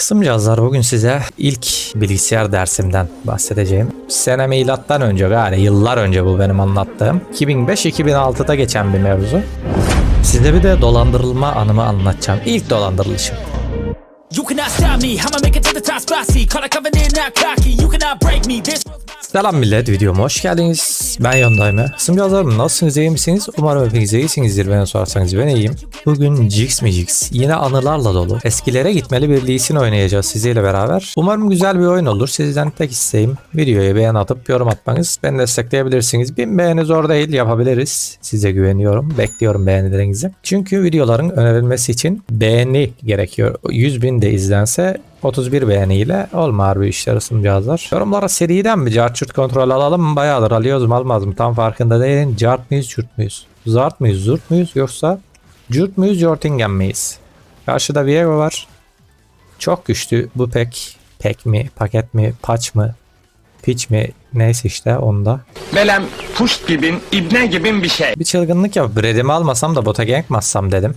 Kısım cihazlar bugün size ilk bilgisayar dersimden bahsedeceğim. Sene milattan önce galiba yıllar önce bu benim anlattığım. 2005-2006'da geçen bir mevzu. Size bir de dolandırılma anımı anlatacağım. İlk dolandırılışım. You cannot stop me, I'ma make it to the top. See, call coming in, not cocky. You cannot break me. This Selam millet videoma hoş geldiniz. Ben Yondayım. Kısım cihazlarım nasılsınız iyi misiniz? Umarım hepiniz iyisinizdir beni sorarsanız ben iyiyim. Bugün Jigs mi Jigs? Yine anılarla dolu. Eskilere gitmeli bir Lee Sin oynayacağız sizinle beraber. Umarım güzel bir oyun olur. Sizden tek isteğim videoya beğen atıp yorum atmanız. Beni destekleyebilirsiniz. Bin beğeni zor değil yapabiliriz. Size güveniyorum. Bekliyorum beğenilerinizi. Çünkü videoların önerilmesi için beğeni gerekiyor. 100 bin de izlense 31 beğeniyle olmaz bu işler ısım cihazlar. Yorumlara seriden mi cart kontrol alalım mı? Bayağıdır alıyoruz mu almaz mı? Tam farkında değilim. Cart mıyız cürt müyüz? Zart mıyız zurt muyuz yoksa cürt müyüz jortingen miyiz? Karşıda Viego var. Çok güçlü. Bu pek pek mi paket mi paç mı piç mi neyse işte onda. Belem puşt gibin, ibne gibin bir şey. Bir çılgınlık yapıp redimi almasam da bota gank mi atsam dedim.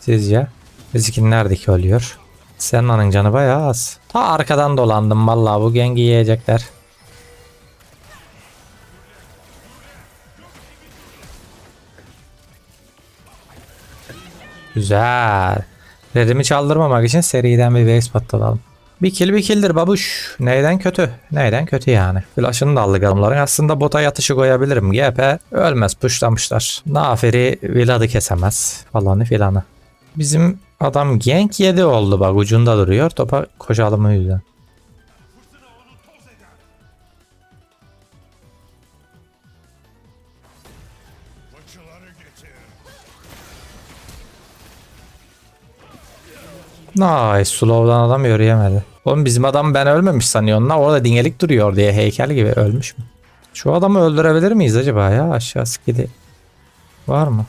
Sizce? Rizikin neredeki oluyor? Senna'nın canı bayağı az. Ta arkadan dolandım vallahi bu gengi yiyecekler. Güzel. Redimi çaldırmamak için seriden bir base patlatalım. Bir kill bir killdir babuş. Neyden kötü? Neyden kötü yani? Flash'ını da aldık adamların. Aslında bota yatışı koyabilirim. GP ölmez puşlamışlar. Naferi Vlad'ı kesemez. Falanı filanı. Bizim adam gank 7 oldu bak ucunda duruyor. Topa koşalım o yüzden. Nice. Slow'dan adam yürüyemedi. Oğlum bizim adam ben ölmemiş sanıyor. La orada dingelik duruyor diye heykel gibi ölmüş mü? Şu adamı öldürebilir miyiz acaba ya? Aşağı skidi. Var mı?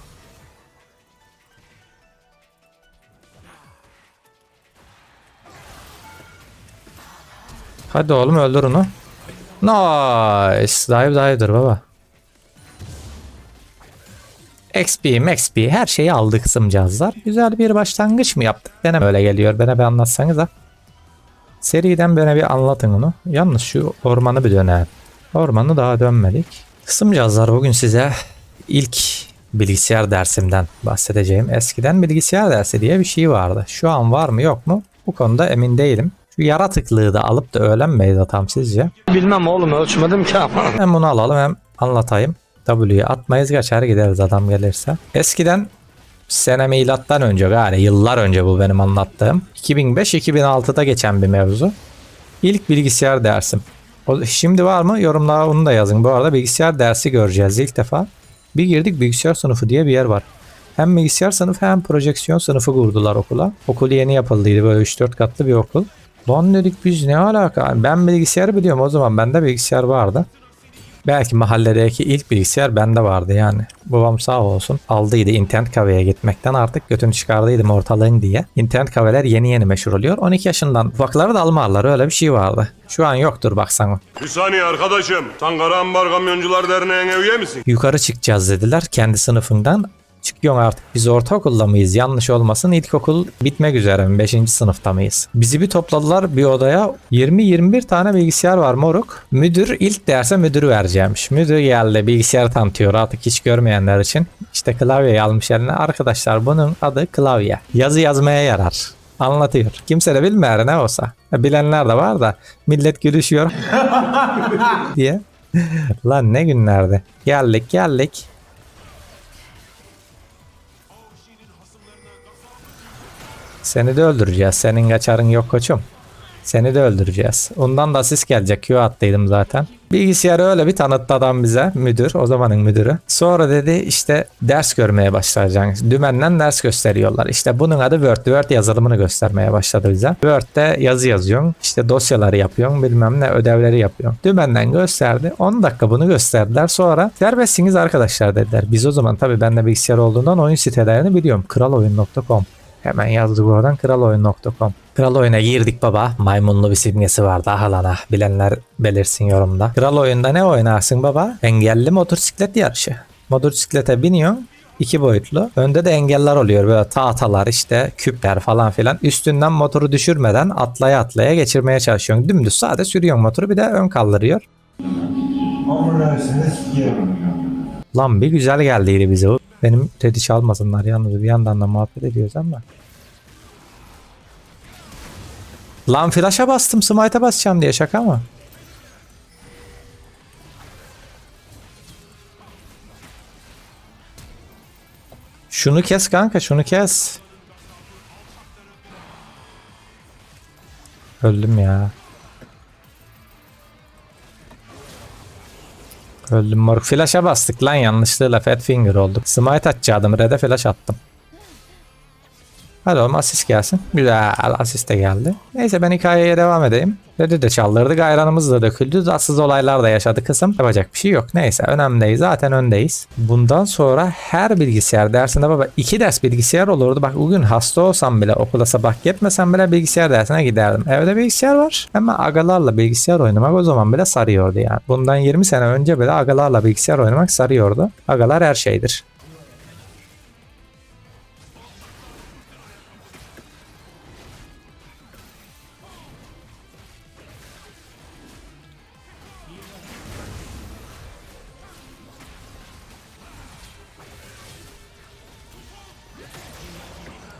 Hadi oğlum öldür onu. Nice. Dive dive'dır baba. XP, XP her şeyi aldık kısım cihazlar. Güzel bir başlangıç mı yaptık? Bana böyle geliyor. Bana bir anlatsanız da. Seriden bana bir anlatın onu. Yalnız şu ormanı bir dönelim. Ormanı daha dönmedik. Kısım cihazlar bugün size ilk bilgisayar dersimden bahsedeceğim. Eskiden bilgisayar dersi diye bir şey vardı. Şu an var mı yok mu? Bu konuda emin değilim. Şu yaratıklığı da alıp da öğrenmeyiz tam sizce. Bilmem oğlum ölçmedim ki ama. Hem bunu alalım hem anlatayım. W'ye atmayız kaçar gideriz adam gelirse. Eskiden sene milattan önce galiba yıllar önce bu benim anlattığım. 2005-2006'da geçen bir mevzu. İlk bilgisayar dersim. O, şimdi var mı? Yorumlara onu da yazın. Bu arada bilgisayar dersi göreceğiz ilk defa. Bir girdik bilgisayar sınıfı diye bir yer var. Hem bilgisayar sınıfı hem projeksiyon sınıfı kurdular okula. Okul yeni yapıldıydı böyle 3-4 katlı bir okul. Lan dedik biz ne alaka? Ben bilgisayar biliyorum o zaman bende bilgisayar vardı. Belki mahalledeki ilk bilgisayar bende vardı yani. Babam sağ olsun aldıydı internet kafeye gitmekten artık götünü çıkardıydım ortalığın diye. İnternet kafeler yeni yeni meşhur oluyor. 12 yaşından ufakları da almarlar öyle bir şey vardı. Şu an yoktur baksana. Bir saniye arkadaşım. Sen Kara Ambar Kamyoncular Derneği'ne üye misin? Yukarı çıkacağız dediler kendi sınıfından. Çıkıyorsun artık biz ortaokulda mıyız? Yanlış olmasın ilkokul bitmek üzere mi? 5. sınıfta mıyız? Bizi bir topladılar bir odaya 20-21 tane bilgisayar var moruk. Müdür ilk derse müdürü vereceğimiş. Müdür geldi bilgisayarı tanıtıyor artık hiç görmeyenler için. İşte klavyeyi almış eline. Arkadaşlar bunun adı klavye. Yazı yazmaya yarar. Anlatıyor. Kimse de bilmiyor ne olsa. Bilenler de var da millet gülüşüyor diye. Lan ne günlerdi. Geldik geldik. Seni de öldüreceğiz. Senin kaçarın yok koçum. Seni de öldüreceğiz. Ondan da asist gelecek. Q attıydım zaten. Bilgisayarı öyle bir tanıttı adam bize. Müdür. O zamanın müdürü. Sonra dedi işte ders görmeye başlayacaksın. Dümenden ders gösteriyorlar. İşte bunun adı Word. Word yazılımını göstermeye başladı bize. Word'de yazı yazıyorsun. İşte dosyaları yapıyorsun. Bilmem ne ödevleri yapıyorsun. Dümenden gösterdi. 10 dakika bunu gösterdiler. Sonra serbestsiniz arkadaşlar dediler. Biz o zaman tabii bende bilgisayar olduğundan oyun sitelerini biliyorum. Kraloyun.com Hemen yazdık oradan kraloyun.com. Kral oyuna girdik baba. Maymunlu bir simgesi vardı ahalana. Bilenler belirsin yorumda. Kral oyunda ne oynarsın baba? Engelli motosiklet yarışı. Motosiklete biniyorsun. iki boyutlu. Önde de engeller oluyor böyle tahtalar işte küpler falan filan. Üstünden motoru düşürmeden atlaya atlaya geçirmeye çalışıyorsun. Dümdüz sade sürüyorsun motoru bir de ön kaldırıyor. Lan bir güzel geldiydi bize o. Benim dedi çalmasınlar yalnız bir yandan da muhabbet ediyoruz ama. Lan flash'a bastım smite'a basacağım diye şaka mı? Şunu kes kanka şunu kes. Öldüm ya. Öldüm moruk. Flash'a bastık lan yanlışlıkla fat finger olduk. Smite atacaktım. Red'e flash attım. Hadi oğlum asist gelsin. Güzel asist de geldi. Neyse ben hikayeye devam edeyim. Red'i de çaldırdık. Ayranımız da döküldü. Tatsız olaylar da yaşadı kısım. Yapacak bir şey yok. Neyse önemli değil. Zaten öndeyiz. Bundan sonra her bilgisayar dersinde baba iki ders bilgisayar olurdu. Bak bugün hasta olsam bile okula sabah gitmesem bile bilgisayar dersine giderdim. Evde bilgisayar var. Ama agalarla bilgisayar oynamak o zaman bile sarıyordu yani. Bundan 20 sene önce bile agalarla bilgisayar oynamak sarıyordu. Agalar her şeydir.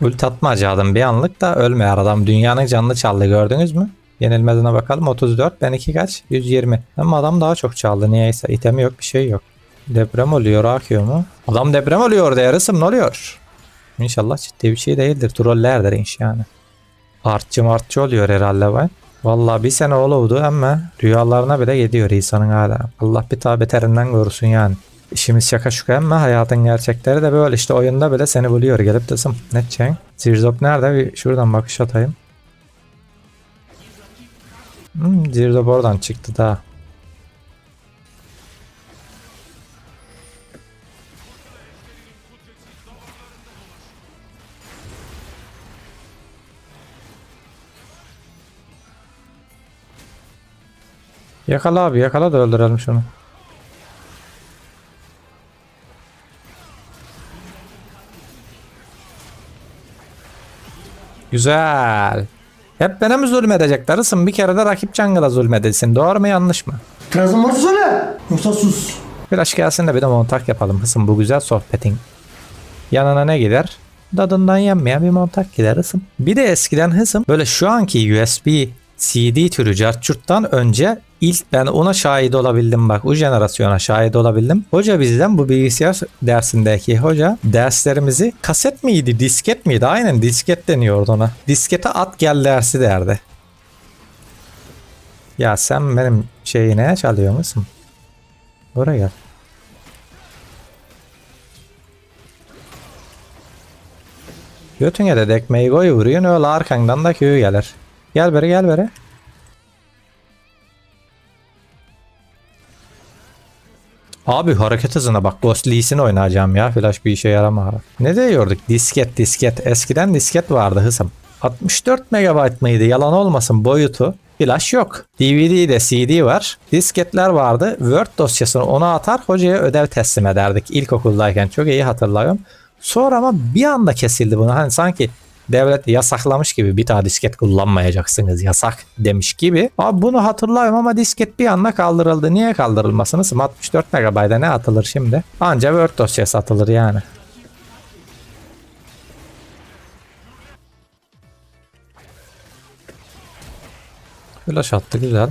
Ult atmayacaktım bir anlık da ölmeyer adam. Dünyanın canlı çaldı gördünüz mü? Yenilmezine bakalım. 34 ben 2 kaç? 120 ama adam daha çok çaldı niyeyse. İtemi yok bir şey yok. Deprem oluyor akıyor mu? Adam deprem oluyor da yarısım ne oluyor? İnşallah ciddi bir şey değildir. Trollerdir inş yani. Artçı martçı oluyor herhalde ben Vallahi bir sene oldu ama rüyalarına bile gidiyor insanın hala. Allah bir daha beterinden korusun yani. İşimiz şaka şuka ama hayatın gerçekleri de böyle işte oyunda bile seni buluyor gelip desem. Ne edeceksin? Zirzop nerede? Bir şuradan bakış atayım. Hmm, Zirzop oradan çıktı da. Yakala abi yakala da öldürelim şunu. Güzel. Hep bana mı zulmedecekler? Isın bir kere de rakip jungle'a zulmedilsin. Doğru mu yanlış mı? Kazım varsa söyle. Yoksa sus. Flash gelsin de bir de montak yapalım. Hısım bu güzel sohbetin. Yanına ne gider? Dadından yenmeyen bir montak gider hısım. Bir de eskiden hısım böyle şu anki USB CD türü cartçurttan önce ilk ben ona şahit olabildim bak o jenerasyona şahit olabildim. Hoca bizden bu bilgisayar dersindeki hoca derslerimizi kaset miydi disket miydi aynen disket deniyordu ona. Diskete at gel dersi derdi. Ya sen benim şeyi neye çalıyor musun? Oraya gel. Götüne de dekmeyi koy vuruyorsun öyle arkandan da köyü gelir. Gel beri gel beri. Abi hareket hızına bak Ghost Lee'sini oynayacağım ya. Flash bir işe yaramaz. Ne diyorduk? Disket disket. Eskiden disket vardı hızım. 64 MB mıydı? Yalan olmasın boyutu. Flash yok. DVD'de CD var. Disketler vardı. Word dosyasını ona atar hocaya ödev teslim ederdik. İlkokuldayken çok iyi hatırlıyorum. Sonra ama bir anda kesildi bunu. Hani sanki devlet yasaklamış gibi bir daha disket kullanmayacaksınız yasak demiş gibi. Abi bunu hatırlıyorum ama disket bir anda kaldırıldı. Niye kaldırılmasınız? 64 MB'da ne atılır şimdi? Anca Word dosyası atılır yani. Flash attı güzel.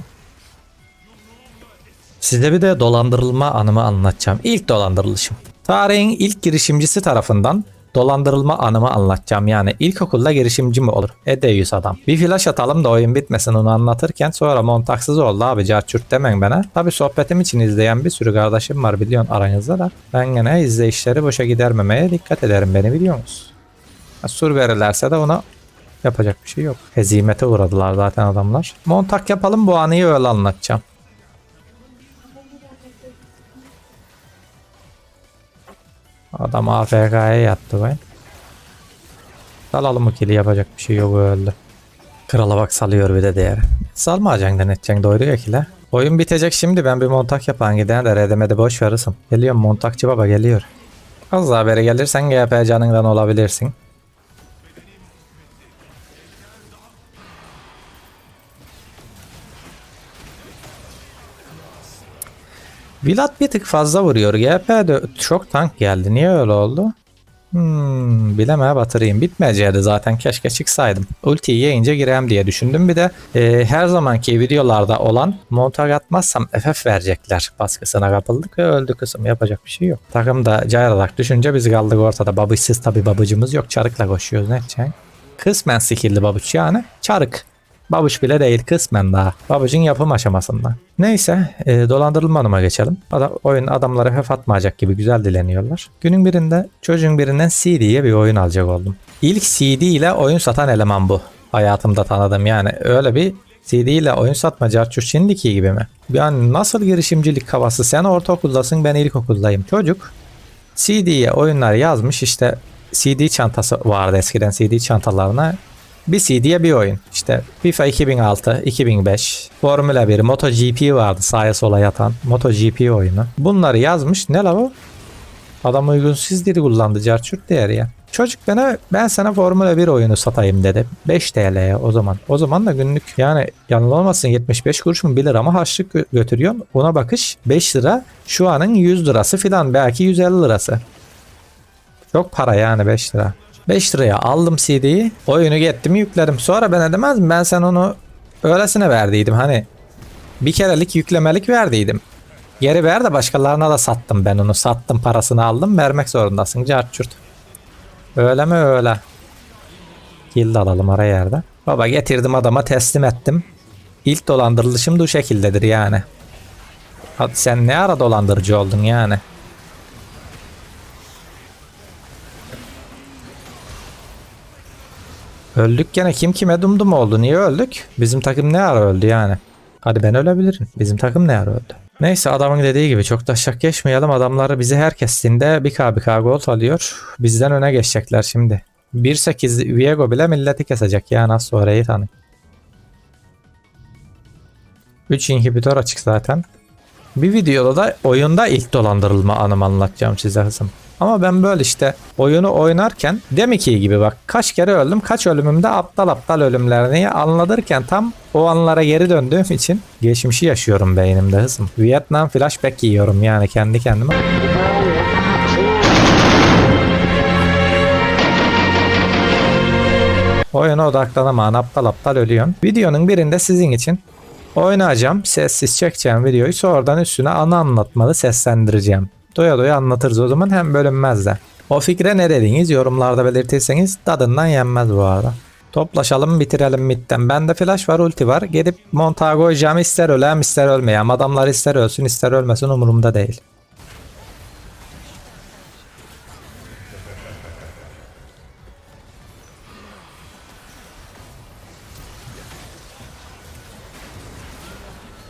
Size bir de dolandırılma anımı anlatacağım. İlk dolandırılışım. Tarihin ilk girişimcisi tarafından dolandırılma anımı anlatacağım. Yani ilkokulda girişimci mi olur? Edeyüz adam. Bir flash atalım da oyun bitmesin onu anlatırken sonra montaksız oldu abi carçurt demen bana. Tabi sohbetim için izleyen bir sürü kardeşim var biliyorsun aranızda da. Ben gene izleyişleri boşa gidermemeye dikkat ederim beni biliyor musun? Ha, Sur verirlerse de ona yapacak bir şey yok. Hezimete uğradılar zaten adamlar. Montak yapalım bu anıyı öyle anlatacağım. Adam AFK'ya yattı ben. Salalım o kili yapacak bir şey yok öldü. Krala bak salıyor bir de değer. Salmayacaksın da ne edeceksin doyuruyor ki la. Oyun bitecek şimdi ben bir montak yapan giden de redemede boş verirsin. Geliyorum montakçı baba geliyor. Az daha beri gelirsen GP canından olabilirsin. Vilat bir tık fazla vuruyor. GP de çok tank geldi. Niye öyle oldu? Hmm, bilemeye batırayım. Bitmeyecekti zaten keşke çıksaydım. Ultiyi yayınca gireyim diye düşündüm. Bir de e, her zamanki videolarda olan montaj atmazsam FF verecekler. Baskısına kapıldık ve öldü kısım. Yapacak bir şey yok. Takım da cayrarak düşünce biz kaldık ortada. Babışsız tabi babıcımız yok. Çarıkla koşuyoruz. Ne? Kısmen skill'li babuç yani. Çarık. Babuş bile değil kısmen daha. Babucun yapım aşamasında. Neyse e, dolandırılma geçelim. Ada, oyun adamlara hef atmayacak gibi güzel dileniyorlar. Günün birinde çocuğun birinden CD'ye bir oyun alacak oldum. İlk CD ile oyun satan eleman bu. Hayatımda tanıdım yani öyle bir CD ile oyun satma carçur şimdiki gibi mi? Yani nasıl girişimcilik havası sen ortaokuldasın ben ilkokuldayım. Çocuk CD'ye oyunlar yazmış işte CD çantası vardı eskiden CD çantalarına bir CD'ye bir oyun. İşte FIFA 2006, 2005, Formula 1, MotoGP vardı sağa sola yatan. MotoGP oyunu. Bunları yazmış. Ne la bu? Adam uygunsuz dili kullandı. Carçurt değer ya. Çocuk bana ben sana Formula 1 oyunu satayım dedi. 5 TL'ye o zaman. O zaman da günlük yani yanılmazsın 75 kuruş mu 1 lira ama harçlık gö- götürüyorsun. Ona bakış 5 lira şu anın 100 lirası filan belki 150 lirası. Çok para yani 5 lira. 5 liraya aldım CD'yi. Oyunu gittim yükledim. Sonra ben edemez mi? Ben sen onu öylesine verdiydim. Hani bir kerelik yüklemelik verdiydim. Geri ver de başkalarına da sattım ben onu. Sattım parasını aldım. Vermek zorundasın. Carçurt. Öyle mi öyle. De alalım ara yerde. Baba getirdim adama teslim ettim. İlk dolandırılışım da bu şekildedir yani. Hadi sen ne ara dolandırıcı oldun yani. Öldük gene kim kime dumdum oldu? Niye öldük? Bizim takım ne ara öldü yani? Hadi ben ölebilirim. Bizim takım ne ara öldü? Neyse adamın dediği gibi çok da şak geçmeyelim. Adamları bizi her kestiğinde bir k bir k gol alıyor. Bizden öne geçecekler şimdi. 1.8 Viego bile milleti kesecek ya nasıl orayı tanı. 3 inhibitör açık zaten. Bir videoda da oyunda ilk dolandırılma anımı anlatacağım size kızım. Ama ben böyle işte oyunu oynarken deminki gibi bak kaç kere öldüm kaç ölümümde aptal aptal ölümlerini anlatırken tam o anlara geri döndüğüm için geçmişi yaşıyorum beynimde hızım. Vietnam flashback yiyorum yani kendi kendime. Oyuna odaklanamayan aptal aptal ölüyorsun. Videonun birinde sizin için oynayacağım, sessiz çekeceğim videoyu sonradan üstüne ana anlatmalı seslendireceğim. Doya doya anlatırız o zaman hem bölünmez de. O fikre ne dediğiniz yorumlarda belirtirseniz tadından yenmez bu arada. Toplaşalım bitirelim midden. Bende flash var ulti var. Gidip montağa koyacağım ister ölem ister ölmeyem. Adamlar ister ölsün ister ölmesin umurumda değil.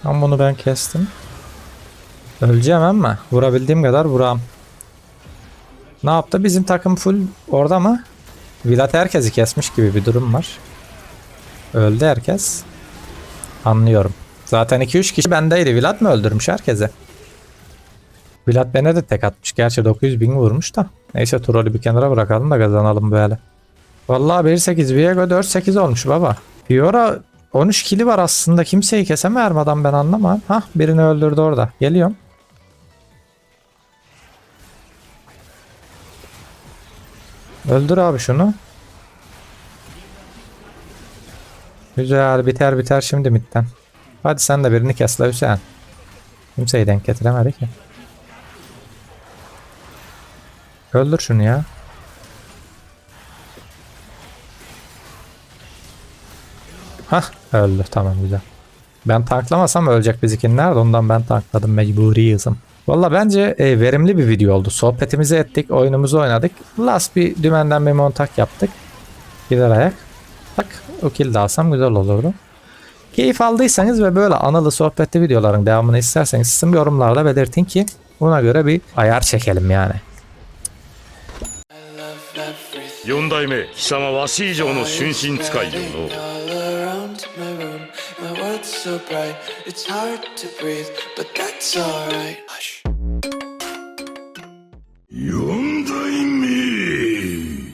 Ama bunu ben kestim. Öleceğim ama vurabildiğim kadar vuram. Ne yaptı? Bizim takım full orada mı? Vilat herkesi kesmiş gibi bir durum var. Öldü herkes. Anlıyorum. Zaten 2-3 kişi bendeydi. Vilat mı öldürmüş herkese? Vilat bana de tek atmış. Gerçi 900 bin vurmuş da. Neyse trolü bir kenara bırakalım da kazanalım böyle. Vallahi 1-8 Viego 4-8 olmuş baba. Fiora 13 kili var aslında. Kimseyi kesemer mi adam ben anlamam. Hah birini öldürdü orada. Geliyorum. Öldür abi şunu. Güzel biter biter şimdi midden. Hadi sen de birini kes Hüseyin. Kimseyi denk getiremedi ki. Öldür şunu ya. Hah öldü tamam güzel. Ben tanklamasam ölecek bizimkiler de ondan ben tankladım mecburi hızım. Valla bence e, verimli bir video oldu. Sohbetimizi ettik, oyunumuzu oynadık. Last bir dümenden bir montak yaptık. Gider ayak. Bak o kill de alsam güzel olurdu. Keyif aldıysanız ve böyle anılı sohbetli videoların devamını isterseniz sizin yorumlarda belirtin ki buna göre bir ayar çekelim yani. 四代目貴様わし以上の春心使いよの all around my room. My world's so bright, it's hard to breathe, but that's alright. 4